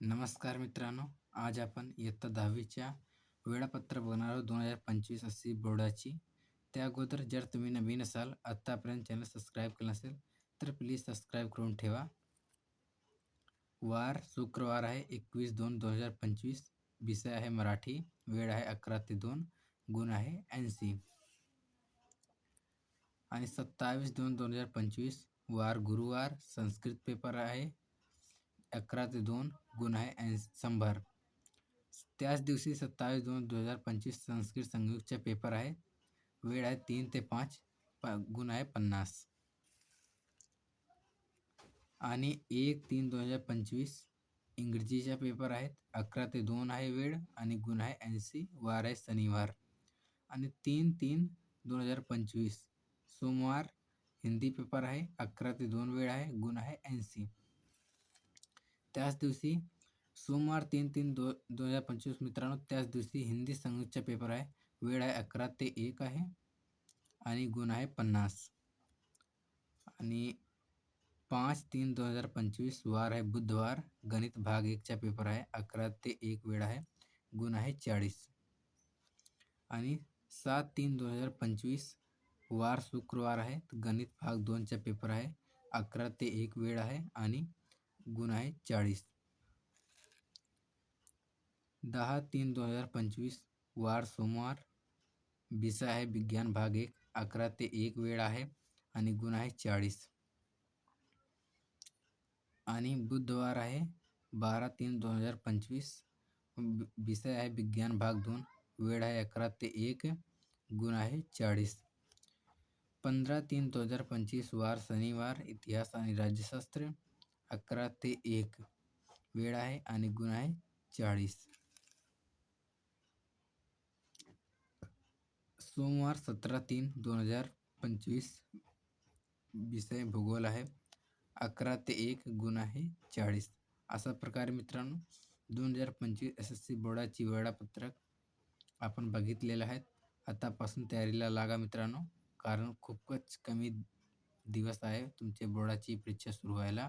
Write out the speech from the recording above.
नमस्कार मित्रांनो आज आपण इयत्ता दहावीच्या वेळापत्रक बघणार आहोत दोन हजार पंचवीस अशी बोर्डाची. त्या अगोदर जर तुम्ही नवीन असाल आत्तापर्यंत चॅनल सबस्क्राईब केलं नसेल तर प्लीज सबस्क्राईब करून ठेवा. वार शुक्रवार आहे एकवीस दोन दोन हजार पंचवीस. विषय आहे मराठी वेळ आहे अकरा ते दोन गुण आहे ऐंशी. आणि सत्तावीस दोन दोन हजार पंचवीस वार गुरुवार संस्कृत पेपर आहे अकरा ते दोन गुण आहे ऐंशी शंभर. त्याच दिवशी सत्तावीस दोन दोन हजार पंचवीस संस्कृत संयुक्तचे पेपर आहे. वेळ आहे तीन ते पाच प गुण आहे पन्नास. आणि एक तीन दोन हजार पंचवीस इंग्रजीचा पेपर आहेत. अकरा ते दोन आहे वेळ आणि गुण आहे ऐंशी वार आहे शनिवार. आणि तीन तीन दोन हजार पंचवीस सोमवार हिंदी पेपर आहे. अकरा ते दोन वेळ आहे गुण आहे ऐंशी. त्याच दिवशी सोमवार तीन तीन दो दोन हजार पंचवीस मित्रांनो त्याच दिवशी हिंदी संगीतचा पेपर आहे. वेळ आहे अकरा ते एक आहे आणि गुण आहे पन्नास. आणि पाच तीन दोन हजार पंचवीस वार आहे बुधवार. गणित भाग एकचा पेपर आहे. अकरा ते एक वेळ आहे. गुण आहे चाळीस. आणि सात तीन दोन हजार पंचवीस वार शुक्रवार आहे. गणित भाग दोनचा पेपर आहे. अकरा ते एक वेळ आहे. आणि गुण आहे चाळीस दहा तीन दोन हज़ार पंचवीस वार सोमवार। विषय आहे विज्ञान भाग एक अकरा ते एक वेळ आहे आणि गुण आहे चाळीस। आणि बुधवार आहे बारा तीन दोन हज़ार पंचवीस विषय आहे विज्ञान भाग दोन, वेळ आहे अकरा ते एक, गुण आहे चाळीस। पंधरा तीन दोन हज़ार पंचवीस वार शनिवार, इतिहास आणि राज्यशास्त्र। अकरा ते एक. वेळ आहे आणि गुण आहे चाळीस. सोमवार सतरा तीन दोन हजार पंचवीस. विषय भूगोल आहे. अकरा ते एक गुण आहे चाळीस. अशा प्रकारे मित्रांनो दोन हजार पंचवीस एस एस सी बोर्डाची वेळापत्रक आपण बघितलेलं आहे. आतापासून तयारीला लागा मित्रांनो कारण खूपच कमी दिवस आहे तुमच्या बोर्डाची परीक्षा सुरू व्हायला.